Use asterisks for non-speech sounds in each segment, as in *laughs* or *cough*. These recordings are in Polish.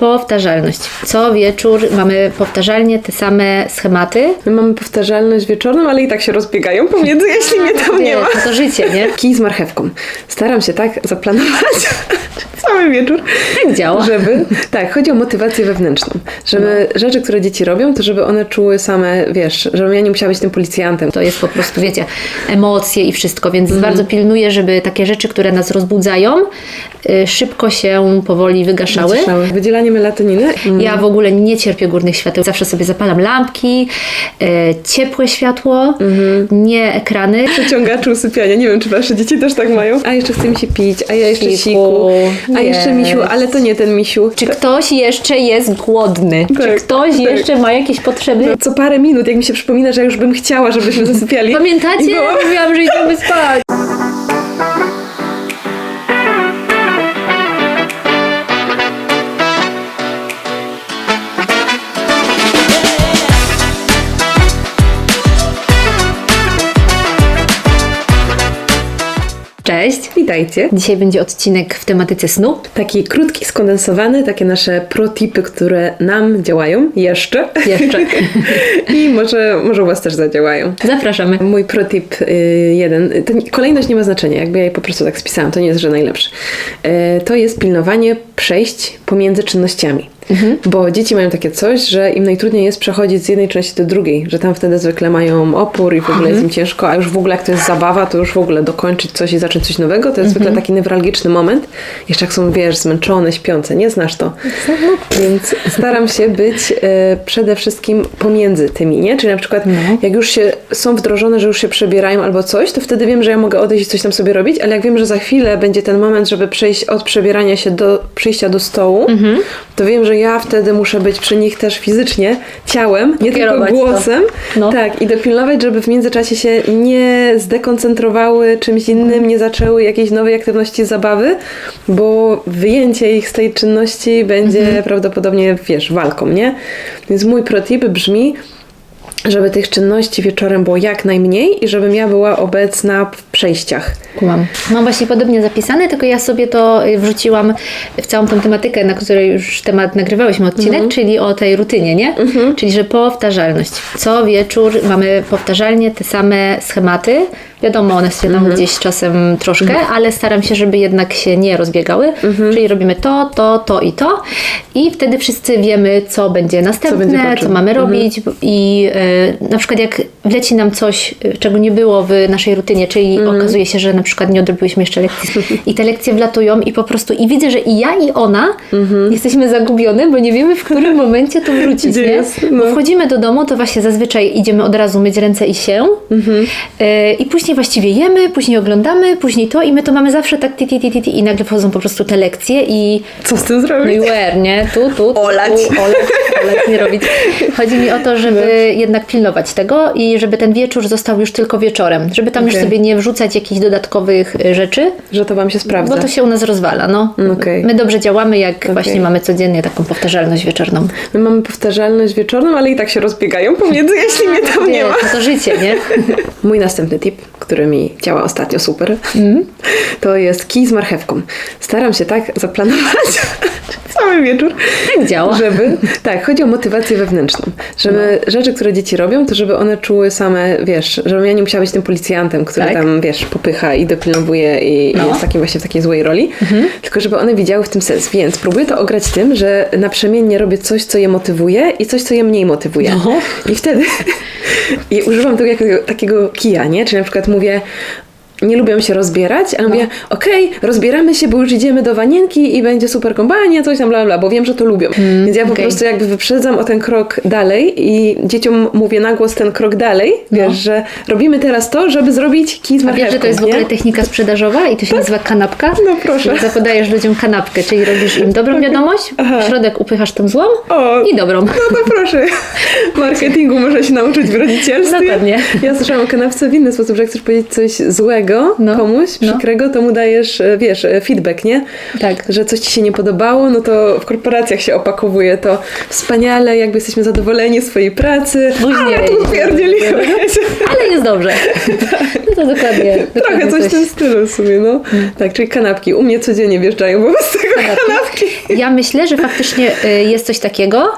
Powtarzalność. Co wieczór mamy powtarzalnie te same schematy. My mamy powtarzalność wieczorną, ale i tak się rozbiegają pomiędzy, *laughs* jeśli mnie tam nie ma. no to życie, nie? *laughs* Kij z marchewką. Staram się tak zaplanować *laughs* cały wieczór, Tak działa. żeby... Tak, chodzi o motywację wewnętrzną. Żeby rzeczy, które dzieci robią, to żeby one czuły same, wiesz, żebym ja nie musiała być tym policjantem. To jest po prostu, wiecie, emocje i wszystko, więc Mhm. bardzo pilnuję, żeby takie rzeczy, które nas rozbudzają, szybko się powoli wygaszały. Wyciszały. Wydzielanie melatoniny. Mm. Ja w ogóle nie cierpię górnych świateł. Zawsze sobie zapalam lampki, y, ciepłe światło, Mhm. nie ekrany. Przeciągaczy usypiania. Nie wiem, czy wasze dzieci też tak mają. A jeszcze chce mi się pić, a ja jeszcze Siku. siku. A jeszcze misiu, ale to nie ten misiu. Czy ktoś jeszcze jest głodny? Czy Tak, ktoś tak. jeszcze ma jakieś potrzeby? Co parę minut, jak mi się przypomina, że ja już bym chciała, żebyśmy *laughs* zasypiali. Pamiętacie? było- Mówiłam, że idziemy spać. Cześć. Witajcie. Dzisiaj będzie odcinek w tematyce snu. Taki krótki, skondensowany, takie nasze protipy, które nam działają jeszcze. Jeszcze. *laughs* I może, może u Was też zadziałają. Zapraszamy. Mój protip y, jeden, kolejność nie ma znaczenia, jakby ja jej po prostu tak spisałam, to nie jest, że najlepszy. To jest pilnowanie przejść pomiędzy czynnościami. Bo dzieci mają takie coś, że im najtrudniej jest przechodzić z jednej części do drugiej, że tam wtedy zwykle mają opór i w ogóle jest im ciężko, a już w ogóle jak to jest zabawa, to już w ogóle dokończyć coś i zacząć coś nowego, to jest zwykle taki newralgiczny moment. Jeszcze jak są, wiesz, zmęczone, śpiące, nie znasz to. Więc staram się być e, przede wszystkim pomiędzy tymi, nie? Czyli na przykład jak już się są wdrożone, że już się przebierają albo coś, to wtedy wiem, że ja mogę odejść i coś tam sobie robić, ale jak wiem, że za chwilę będzie ten moment, żeby przejść od przebierania się do przyjścia do stołu, to wiem, że ja wtedy muszę być przy nich też fizycznie, ciałem, nie Kierować tylko głosem. No. Tak, i dopilnować, żeby w międzyczasie się nie zdekoncentrowały czymś innym, nie zaczęły jakiejś nowej aktywności zabawy, bo wyjęcie ich z tej czynności będzie prawdopodobnie, wiesz, walką, nie? Więc mój protip brzmi, żeby tych czynności wieczorem było jak najmniej i żebym ja była obecna przejściach. Kumam. Mam właśnie podobnie zapisane, tylko ja sobie to wrzuciłam w całą tą tematykę, na której już temat nagrywałyśmy odcinek, Mhm. czyli o tej rutynie, nie? Czyli, że powtarzalność. Co wieczór mamy powtarzalnie te same schematy. Wiadomo, one się tam Mhm. gdzieś czasem troszkę, ale staram się, żeby jednak się nie rozbiegały. Mhm. Czyli robimy to, to, to i to. I wtedy wszyscy wiemy, co będzie następne, będzie co, po czym. mamy Mhm. robić. I y, na przykład jak wleci nam coś, y, czego nie było w naszej rutynie, czyli Mhm. okazuje się, że na przykład nie odrobiłyśmy jeszcze lekcji i te lekcje wlatują i po prostu i widzę, że i ja i ona jesteśmy zagubione, bo nie wiemy w którym momencie to wrócić, nie? No. Bo wchodzimy do domu, to właśnie zazwyczaj idziemy od razu myć ręce i się Mhm. y, i później właściwie jemy, później oglądamy, później to i my to mamy zawsze tak ti, ti, ti, ti, ti i nagle wchodzą po prostu te lekcje i Co z tym no i zrobić? where, nie? Tu, tu, Olać. tu, olać, olać, nie robić. Chodzi mi o to, żeby jednak pilnować tego i żeby ten wieczór został już tylko wieczorem. Żeby tam już Okej. sobie nie wrzucać jakichś dodatkowych y, rzeczy, Że to Wam się sprawdza. bo to się u nas rozwala. No. Okej. My dobrze działamy, jak właśnie mamy codziennie taką powtarzalność wieczorną. My mamy powtarzalność wieczorną, ale i tak się rozbiegają pomiędzy, *laughs* jeśli mnie tam nie Wiesz, ma. no to życie, nie? *laughs* Mój następny tip, który mi działa ostatnio super, to jest kij z marchewką. Staram się tak zaplanować *laughs* cały wieczór, Tak działa. żeby... Tak, chodzi o motywację wewnętrzną. Żeby rzeczy, które dzieci robią, to żeby one czuły same, wiesz, żebym ja nie musiała być tym policjantem, który Tak. tam, wiesz, popycha i dopilnowuje i, No. i jest takim właśnie w takiej złej roli. Tylko żeby one widziały w tym sens. Więc próbuję to ograć tym, że naprzemiennie robię coś, co je motywuje i coś, co je mniej motywuje. No. I wtedy *laughs* i używam tego jako takiego kija, nie? Czyli na przykład mówię, nie lubią się rozbierać, ale mówię, okej, rozbieramy się, bo już idziemy do wanienki i będzie super kompania, coś tam, bla, bla, bo wiem, że to lubią. Więc ja po prostu jakby wyprzedzam o ten krok dalej i dzieciom mówię na głos ten krok dalej, wiesz, że robimy teraz to, żeby zrobić kij z A marchewką, wiesz, że to jest w nie? ogóle technika sprzedażowa i to się nazywa kanapka? No proszę. Zapodajesz ludziom kanapkę, czyli robisz im dobrą wiadomość, Aha. w środek upychasz tą złą O, i dobrą. No to proszę. *laughs* Marketingu można się nauczyć w rodzicielstwie. Dokładnie. Ja słyszałam o kanapce w inny sposób, że jak chcesz powiedzieć coś złego No. komuś, No. przykrego, to mu dajesz, e, wiesz, e, feedback, nie? Tak. Że coś ci się nie podobało, no to w korporacjach się opakowuje to wspaniale, jakby jesteśmy zadowoleni z swojej pracy. Później Ale tu pierdzieliłeś. *laughs* Ale jest dobrze. No to dokładnie. Trochę dokładnie coś w tym stylu w sumie, no. Tak, czyli kanapki. U mnie codziennie wjeżdżają wobec tego Kanapki. *laughs* Ja myślę, że faktycznie y, jest coś takiego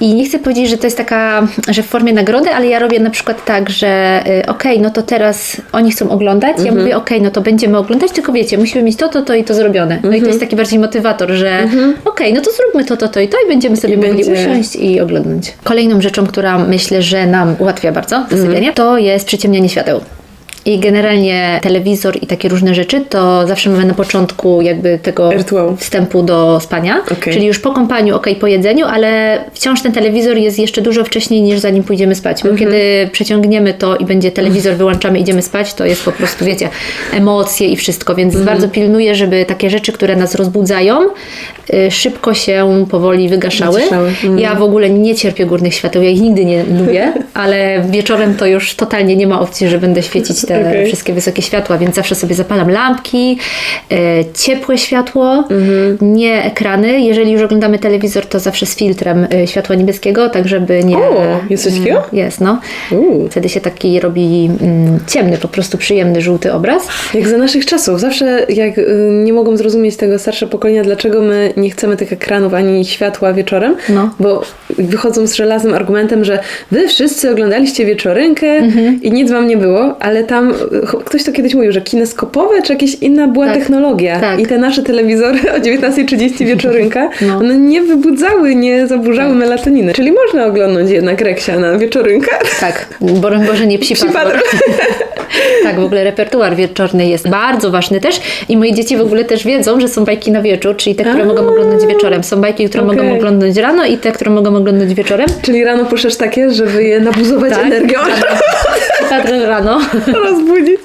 i nie chcę powiedzieć, że to jest taka, że w formie nagrody, ale ja robię na przykład tak, że y, okej, no to teraz oni chcą oglądać, ja mówię okej, no to będziemy oglądać, tylko wiecie, musimy mieć to, to, to i to zrobione. No i to jest taki bardziej motywator, że okej, no to zróbmy to, to, to i to i będziemy sobie mogli będzie- usiąść i oglądać. Kolejną rzeczą, która myślę, że nam ułatwia bardzo zasypianie, to jest przyciemnianie świateł. I generalnie telewizor i takie różne rzeczy, to zawsze mamy na początku jakby tego Rytuału. wstępu do spania. Okej. Czyli już po kąpaniu, ok, po jedzeniu, ale wciąż ten telewizor jest jeszcze dużo wcześniej niż zanim pójdziemy spać. Bo Mhm. kiedy przeciągniemy to i będzie telewizor, wyłączamy, idziemy spać, to jest po prostu, wiecie, emocje i wszystko. Więc Mhm. bardzo pilnuję, żeby takie rzeczy, które nas rozbudzają, y, szybko się powoli wygaszały. Mhm. Ja w ogóle nie cierpię górnych świateł, ja ich nigdy nie lubię, *laughs* ale wieczorem to już totalnie nie ma opcji, że będę świecić te Okej. wszystkie wysokie światła, więc zawsze sobie zapalam lampki, e, ciepłe światło, Mhm. nie ekrany. Jeżeli już oglądamy telewizor, to zawsze z filtrem e, światła niebieskiego, tak żeby nie... O, jest coś takiego? Jest, no. Uuu. Wtedy się taki robi mm, ciemny, po prostu przyjemny, żółty obraz. Jak za naszych czasów. Zawsze jak y, nie mogą zrozumieć tego starsze pokolenia, dlaczego my nie chcemy tych ekranów ani światła wieczorem, No. bo wychodzą z żelaznym argumentem, że wy wszyscy oglądaliście wieczorynkę Mhm. i nic wam nie było, ale tam ch- ktoś to kiedyś mówił, że kineskopowe czy jakaś inna była Tak. technologia Tak. i te nasze telewizory *laughs* o 19.30 wieczorynka, No. one nie wybudzały, nie zaburzały melatoniny. Czyli można oglądać jednak Reksia na wieczorynkę. Tak, broń Boże nie psi, Psi patrol. tak, w ogóle repertuar wieczorny jest bardzo ważny też i moje dzieci w ogóle też wiedzą, że są bajki na wieczór, czyli te, które A. mogą oglądać wieczorem. Są bajki, które Okej. mogą oglądać rano i te, które mogą oglądać wieczorem. Czyli rano puszczasz takie, żeby je nabuzować Tak. *laughs* Patrol rano. *laughs* rozbudzić.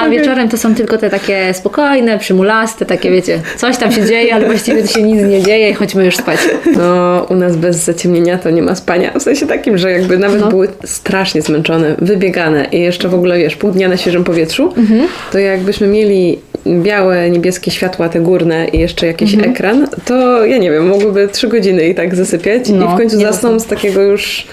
A wieczorem to są tylko te takie spokojne, przymulaste, takie wiecie, coś tam się dzieje, ale właściwie to się nic nie dzieje i chodźmy już spać. No, u nas bez zaciemnienia to nie ma spania. W sensie takim, że jakby nawet No. były strasznie zmęczone, wybiegane i jeszcze w ogóle, wiesz, pół dnia na świeżym powietrzu, Mhm. to jakbyśmy mieli białe, niebieskie światła, te górne i jeszcze jakiś Mhm. ekran, to ja nie wiem, mogłyby trzy godziny i tak zasypiać i No, w końcu nie zasną z takiego już...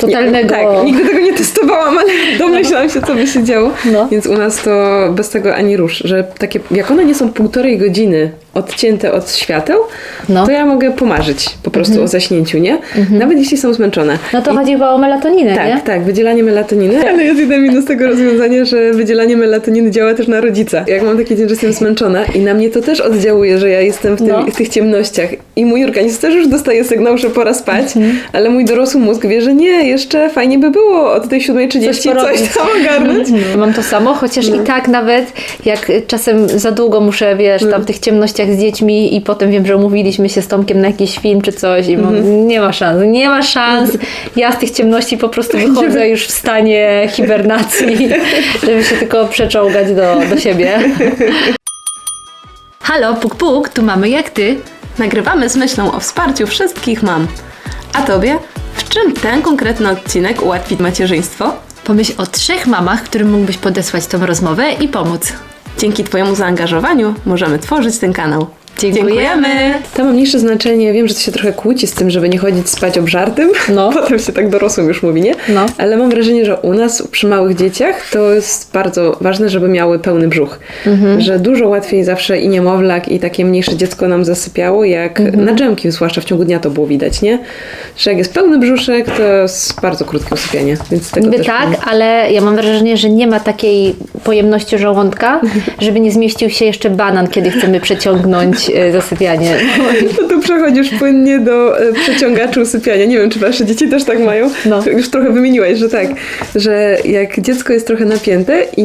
Totalnego- Nie, tak, nigdy tego nie testowałam, ale *laughs* domyślam się, co by się działo. No. Więc u nas to bez tego ani rusz, że takie, jak one nie są półtorej godziny odcięte od świateł, No. to ja mogę pomarzyć po prostu o zaśnięciu, nie? Nawet jeśli są zmęczone. No to chodzi chyba o melatoninę, Tak, nie? tak, wydzielanie melatoniny. *laughs* Ale jest jeden minus tego rozwiązania, że wydzielanie melatoniny działa też na rodzica. Jak mam taki dzień, że jestem zmęczona i na mnie to też oddziałuje, że ja jestem w, tym, No. w tych ciemnościach i mój organizm też już dostaje sygnał, że pora spać, Mhm. ale mój dorosły mózg wie, że nie, jeszcze fajnie by było od tej 7.30 Coś coś, tam ogarnąć. *laughs* Mam to samo, chociaż No. i tak nawet jak czasem za długo muszę, wiesz, No. tam w tych ciemnościach z dziećmi i potem wiem, że umówiliśmy się z Tomkiem na jakiś film czy coś i mam, Mhm. nie ma szans, nie ma szans. Ja z tych ciemności po prostu wychodzę już w stanie hibernacji, *laughs* żeby się tylko przeczołgać do, do siebie. *laughs* Halo, puk puk, tu mamy jak ty. Nagrywamy z myślą o wsparciu wszystkich mam. A tobie? W czym ten konkretny odcinek ułatwi macierzyństwo? Pomyśl o trzech mamach, którym mógłbyś podesłać tą rozmowę i pomóc. Dzięki Twojemu zaangażowaniu możemy tworzyć ten kanał. Dziękujemy. To ma mniejsze znaczenie. Wiem, że to się trochę kłóci z tym, żeby nie chodzić spać obżartym. No. *laughs* Potem się tak dorosłym już mówi, nie? No. Ale mam wrażenie, że u nas przy małych dzieciach to jest bardzo ważne, żeby miały pełny brzuch. Mhm. Że dużo łatwiej zawsze i niemowlak, i takie mniejsze dziecko nam zasypiało, jak Mhm. na dżemki, zwłaszcza w ciągu dnia to było widać, nie? Że jak jest pełny brzuszek, to jest bardzo krótkie usypianie. Więc tego Niby też tak, ale ja mam wrażenie, że nie ma takiej pojemności żołądka, żeby nie zmieścił się jeszcze banan, kiedy chcemy przeciągnąć zasypianie. No *laughs* to *laughs* przechodzisz płynnie do e, przeciągaczy usypiania. Nie wiem, czy wasze dzieci też tak mają. No. Już trochę wymieniłaś, że tak. Że jak dziecko jest trochę napięte i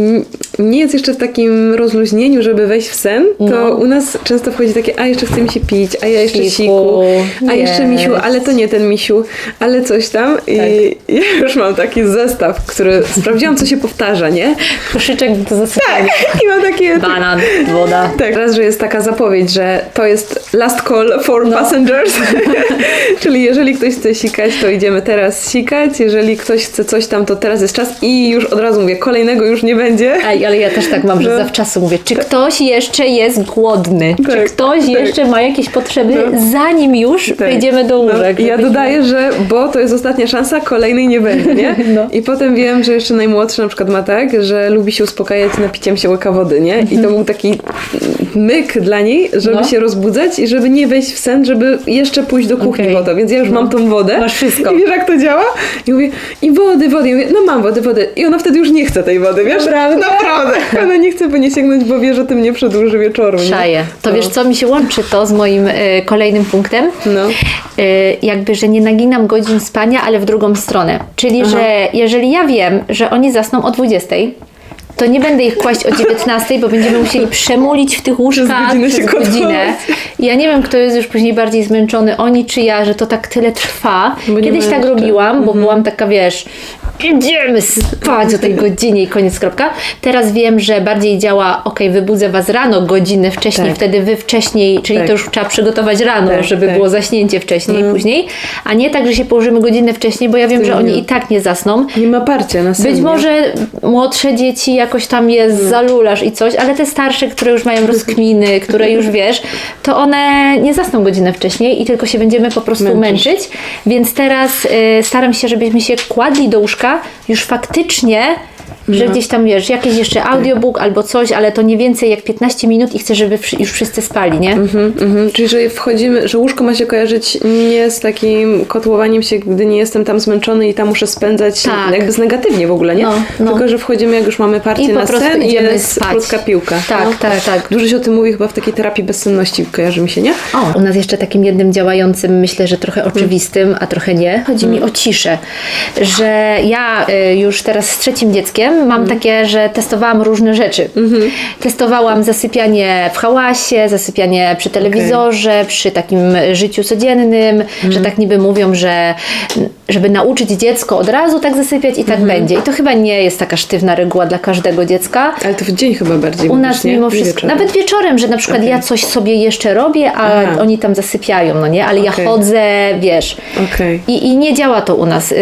nie jest jeszcze w takim rozluźnieniu, żeby wejść w sen, to No. u nas często wchodzi takie, a jeszcze chce mi się pić, a ja jeszcze Siku, siku, a jeszcze misiu, ale to nie ten misiu, ale coś tam. I Tak. *laughs* ja już mam taki zestaw, który sprawdziłam, co się powtarza, nie? Koszyczek do zasypiania. *laughs* I mam takie... Banan, woda. Tak, raz, że jest taka zapowiedź, że to jest last call for No. passengers. *laughs* Czyli jeżeli ktoś chce sikać, to idziemy teraz sikać. Jeżeli ktoś chce coś tam, to teraz jest czas i już od razu mówię, kolejnego już nie będzie. Ej, ale ja też tak mam, że No. zawczasu mówię, czy ktoś jeszcze jest głodny? Czy Tak, ktoś tak. jeszcze ma jakieś potrzeby, No. zanim już Tak. wejdziemy do łóżek? No, ja dodaję, że bo to jest ostatnia szansa, kolejnej nie będzie, nie? *laughs* No. I potem wiem, że jeszcze najmłodszy na przykład ma tak, że lubi się uspokajać napiciem się łyka wody, nie? I to był taki myk dla niej, żeby No. się rozbudzać i żeby nie wejść w sen, żeby jeszcze pójść do kuchni po to. Więc ja już mam tą wodę. Masz wszystko. I wiesz jak to działa? I mówię, i wody, wody. Ja mówię, no mam wodę, wodę. I ona wtedy już nie chce tej wody, wiesz? Naprawdę? Naprawdę. Ona nie chce po nie sięgnąć, bo wie, że tym nie przedłuży wieczoru. nie? Szaję. To No. wiesz co, mi się łączy to z moim y, kolejnym punktem. No. Y, jakby, że nie naginam godzin spania, ale w drugą stronę. Czyli, że jeżeli ja wiem, że oni zasną o 20, to nie będę ich kłaść o 19, bo będziemy musieli przemulić w tych łóżkach przez gotować. godzinę. Ja nie wiem, kto jest już później bardziej zmęczony, oni czy ja, że to tak tyle trwa. Bo Kiedyś tak robiłam, bo byłam taka, wiesz, idziemy spać o tej godzinie i koniec, kropka. Teraz wiem, że bardziej działa, ok, wybudzę was rano godzinę wcześniej, Tak. wtedy wy wcześniej, czyli Tak. to już trzeba przygotować rano, Tak, żeby tak. było zaśnięcie wcześniej i później, a nie tak, że się położymy godzinę wcześniej, bo ja wiem, że oni i tak nie zasną. Nie ma parcia na sen. Być może młodsze dzieci jakoś tam je Mm. zalulasz i coś, ale te starsze, które już mają rozkminy, które już wiesz, to one nie zasną godzinę wcześniej i tylko się będziemy po prostu Męczyć. męczyć. Więc teraz y, staram się, żebyśmy się kładli do łóżka już faktycznie. Że gdzieś tam wiesz, jakiś jeszcze audiobook albo coś, ale to nie więcej jak 15 minut i chcę, żeby już wszyscy spali, nie? Mhm, mhm. Czyli, że wchodzimy, że łóżko ma się kojarzyć nie z takim kotłowaniem się, gdy nie jestem tam zmęczony i tam muszę spędzać Tak. jakby z negatywnie w ogóle, nie? No, no. Tylko, że wchodzimy, jak już mamy I po na sen i jest spać. krótka piłka. Tak, no. tak, tak. Dużo się o tym mówi chyba w takiej terapii bezsenności, kojarzy mi się, nie? O, u nas jeszcze takim jednym działającym, myślę, że trochę oczywistym, a trochę nie, chodzi mi o ciszę. Że ja y, już teraz z trzecim dzieckiem mam takie, że testowałam różne rzeczy. Testowałam zasypianie w hałasie, zasypianie przy telewizorze, przy takim życiu codziennym, że tak niby mówią, że żeby nauczyć dziecko od razu tak zasypiać i tak będzie. I to chyba nie jest taka sztywna reguła dla każdego dziecka. Ale to w dzień chyba bardziej U nas mimo wszystko, nawet wieczorem, że na przykład ja coś sobie jeszcze robię, a Aha. oni tam zasypiają, no nie? Ale ja Okej. chodzę, wiesz. Okej. I, I nie działa to u nas. Y,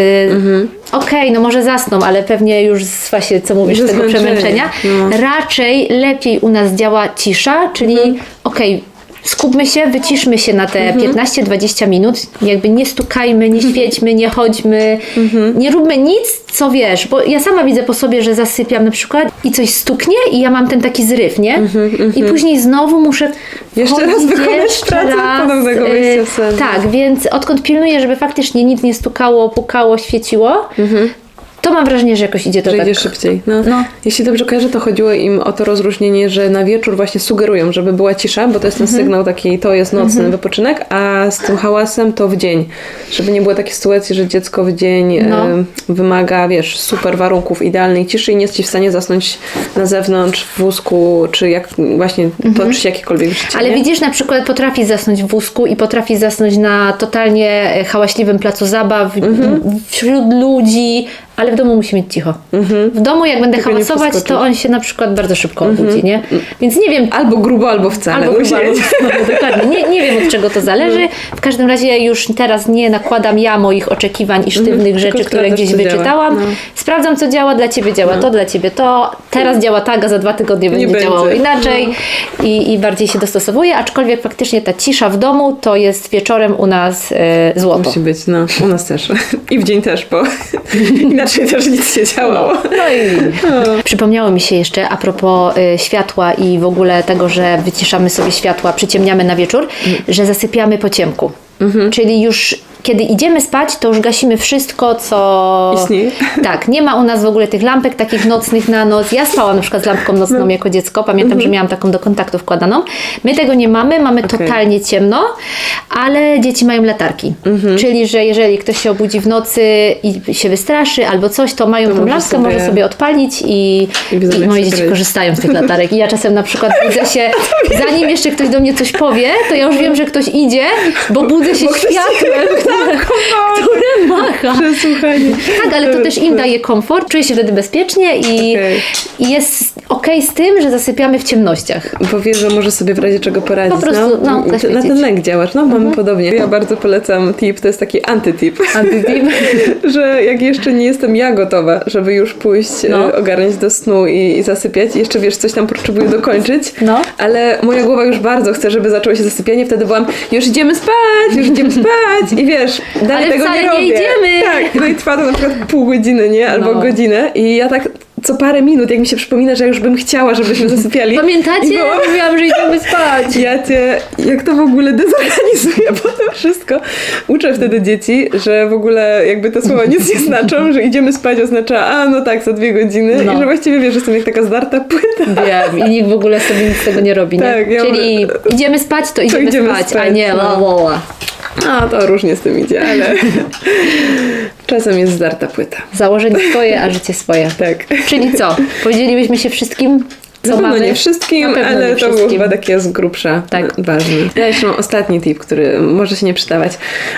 Okej, no może zasną, ale pewnie już z właśnie, co mówisz, z tego przemęczenia. no. Raczej lepiej u nas działa cisza, czyli okej, skupmy się, wyciszmy się na te 15-20 minut, jakby nie stukajmy, nie świećmy, nie chodźmy, nie róbmy nic, co wiesz, bo ja sama widzę po sobie, że zasypiam na przykład i coś stuknie i ja mam ten taki zryw, nie? I później znowu muszę Jeszcze raz wykonać pracę raz, y, wejścia w sen. Tak, więc odkąd pilnuję, żeby faktycznie nic nie stukało, pukało, świeciło, to mam wrażenie, że jakoś idzie to Że tak. idzie szybciej. No. No. Jeśli dobrze kojarzę, to chodziło im o to rozróżnienie, że na wieczór właśnie sugerują, żeby była cisza, bo to jest ten Mhm. sygnał taki, to jest nocny wypoczynek, a z tym hałasem to w dzień. Żeby nie było takiej sytuacji, że dziecko w dzień No. e, wymaga, wiesz, super warunków, idealnej ciszy i nie jest ci w stanie zasnąć na zewnątrz, w wózku, czy jak właśnie toczy się jakiekolwiek życie. Mhm. Ale nie? widzisz, na przykład potrafi zasnąć w wózku i potrafi zasnąć na totalnie hałaśliwym placu zabaw, Mhm. wśród ludzi, ale w domu musi mieć cicho. W domu, jak będę Tylko hałasować, to on się na przykład bardzo szybko obudzi, nie? Więc nie wiem, Albo grubo, albo wcale. Albo musi grubo, albo mieć. no, dokładnie. Nie, nie wiem od czego to zależy. W każdym razie już teraz nie nakładam ja moich oczekiwań i sztywnych rzeczy, tylko które sprawdzasz, gdzieś co działa. wyczytałam. No. Sprawdzam, co działa, dla ciebie działa to, dla ciebie to. Teraz działa tak, a za dwa tygodnie będzie, będzie. działało inaczej i, i bardziej się dostosowuje, aczkolwiek faktycznie ta cisza w domu to jest wieczorem u nas e, złoto. Musi być, no. U nas też. *laughs* I w dzień też, bo *laughs* inaczej też nic się działało. No i *laughs* przypomniało mi się jeszcze a propos y, światła i w ogóle tego, że wyciszamy sobie światła, przyciemniamy na wieczór, że zasypiamy po ciemku. Czyli już kiedy idziemy spać, to już gasimy wszystko, co. Istnieje. *laughs* Tak, nie ma u nas w ogóle tych lampek takich nocnych na noc. Ja spałam na przykład z lampką nocną jako dziecko. Pamiętam, że miałam taką do kontaktu wkładaną. My tego nie mamy, mamy Okej. totalnie ciemno, ale dzieci mają latarki. Czyli, że jeżeli ktoś się obudzi w nocy i się wystraszy albo coś, to mają To tą może lampkę, sobie- może sobie odpalić i, I i moje dzieci korzystają z tych latarek. I ja czasem na przykład *laughs* budzę się, zanim jeszcze ktoś do mnie coś powie, to ja już wiem, że ktoś idzie, bo budzę się Bo światłem, *laughs* które macha. Przesłuchanie. Tak, ale to też im daje komfort, czuję się wtedy bezpiecznie i, Okej. i jest okej z tym, że zasypiamy w ciemnościach. Bo wiesz, że może sobie w razie czego poradzić. Po prostu, no, Ty- na ten lęk działasz. No, mamy podobnie. Ja bardzo polecam tip, to jest taki antytip. Antytip. *laughs* że jak jeszcze nie jestem ja gotowa, żeby już pójść, No. e, ogarniać do snu i, i zasypiać, jeszcze wiesz, coś tam potrzebuję dokończyć, No. ale moja głowa już bardzo chce, żeby zaczęło się zasypianie, wtedy byłam, już idziemy spać, już idziemy *laughs* spać i wiesz, dalej Ale tego wcale nie nie robię. idziemy. Tak, no i trwa to na przykład pół godziny, nie? Albo No. godzinę i ja tak co parę minut, jak mi się przypomina, że ja już bym chciała, żebyśmy *laughs* zasypiali. Pamiętacie? było- Mówiłam, że idziemy spać. Ja cię, jak to w ogóle dezorganizuję po to wszystko. Uczę wtedy dzieci, że w ogóle jakby te słowa nic nie znaczą, że idziemy spać oznacza, a no tak, za dwie godziny No. i że właściwie wiesz, że jestem jak taka zdarta płyta. Wiem, i nikt w ogóle sobie nic z tego nie robi, nie? Tak, ja Czyli idziemy spać, to idziemy, idziemy spać, a spać, nie no. la, la, la. A to różnie z tym idzie, ale *laughs* czasem jest zdarta płyta. Założenie swoje, a życie swoje. Tak. Czyli co? Podzielilibyśmy się wszystkim, co Na pewno mamy? nie wszystkim, ale nie to był wszystkim. chyba takie z grubsza Tak. ważny. Ja jeszcze mam ostatni tip, który może się nie przydawać,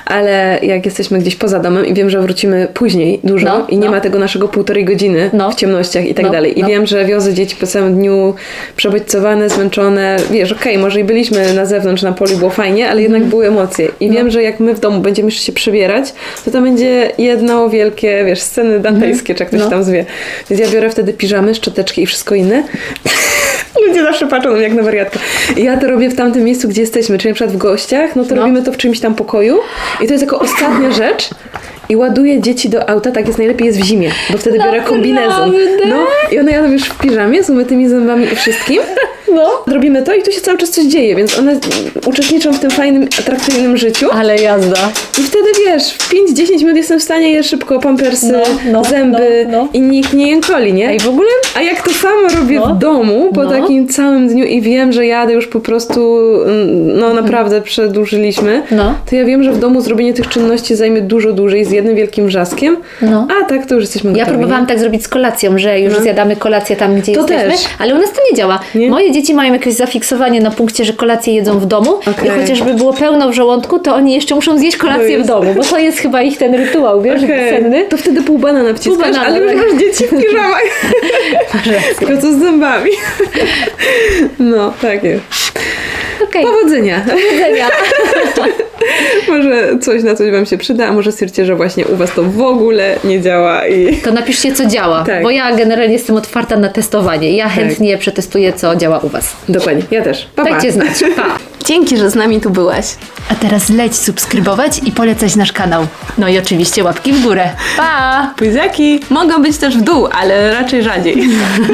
ale jak jesteśmy gdzieś poza domem i wiem, że wrócimy później dużo No, i nie no. ma tego naszego półtorej godziny No. w ciemnościach i tak No, dalej. I no. wiem, że wiozę dzieci po całym dniu przebodźcowane, zmęczone. Wiesz, okej, może i byliśmy na zewnątrz, na polu było fajnie, ale jednak były emocje. I wiem, że jak my w domu będziemy jeszcze się przebierać, to to będzie jedno wielkie, wiesz, sceny dantejskie, czy jak No. tam zwie. Więc ja biorę wtedy piżamy, szczoteczki i wszystko inne. Ludzie zawsze patrzą na mnie jak na wariatkę. Ja to robię w tamtym miejscu, gdzie jesteśmy, czyli na przykład w gościach, no to No. robimy to w czymś tam pokoju i to jest jako ostatnia rzecz. I ładuję dzieci do auta, tak jest najlepiej jest w zimie, bo wtedy biorę Naprawdę? kombinezon. No i one jadą już w piżamie z umytymi zębami i wszystkim. No. Robimy to i tu się cały czas coś dzieje, więc one uczestniczą w tym fajnym, atrakcyjnym życiu. Ale jazda. I wtedy wiesz, w 5-10 minut jestem w stanie je szybko pampersy, No, no, zęby no, no. i nikt nie jękoli, nie? Ej, w ogóle A jak to samo robię No. w domu po No. takim całym dniu i wiem, że jadę już po prostu, mm, no naprawdę przedłużyliśmy, No. to ja wiem, że w domu zrobienie tych czynności zajmie dużo dłużej z jednym wielkim wrzaskiem, No. a tak to już jesteśmy Ja gotowi. próbowałam tak zrobić z kolacją, że już zjadamy kolację tam, gdzie To jesteśmy, też. ale u nas to nie działa. Nie? Moje dzieci mają jakieś zafiksowanie na punkcie, że kolację jedzą w domu Okej. i chociażby było pełno w żołądku, to oni jeszcze muszą zjeść kolację w domu, bo to jest chyba ich ten rytuał, wiesz, Okej. senny. To wtedy pół banana wciskasz, Pół banana, ale już tak. masz dzieci w *laughs* piżamach. Tylko co z zębami. No, tak jest. Okej, Powodzenia. powodzenia. *laughs* *laughs* Może coś na coś Wam się przyda, a może stwierdźcie, że właśnie u Was to w ogóle nie działa i... To napiszcie, co działa, Tak. bo ja generalnie jestem otwarta na testowanie. Ja chętnie przetestuję, co działa u Was. Dokładnie, ja też. Pa, pa. Dajcie znać. Pa. *laughs* Dzięki, że z nami tu byłaś. A teraz leć subskrybować i polecać nasz kanał. No i oczywiście łapki w górę. Pa! Pyziaki mogą być też w dół, ale raczej rzadziej. *laughs*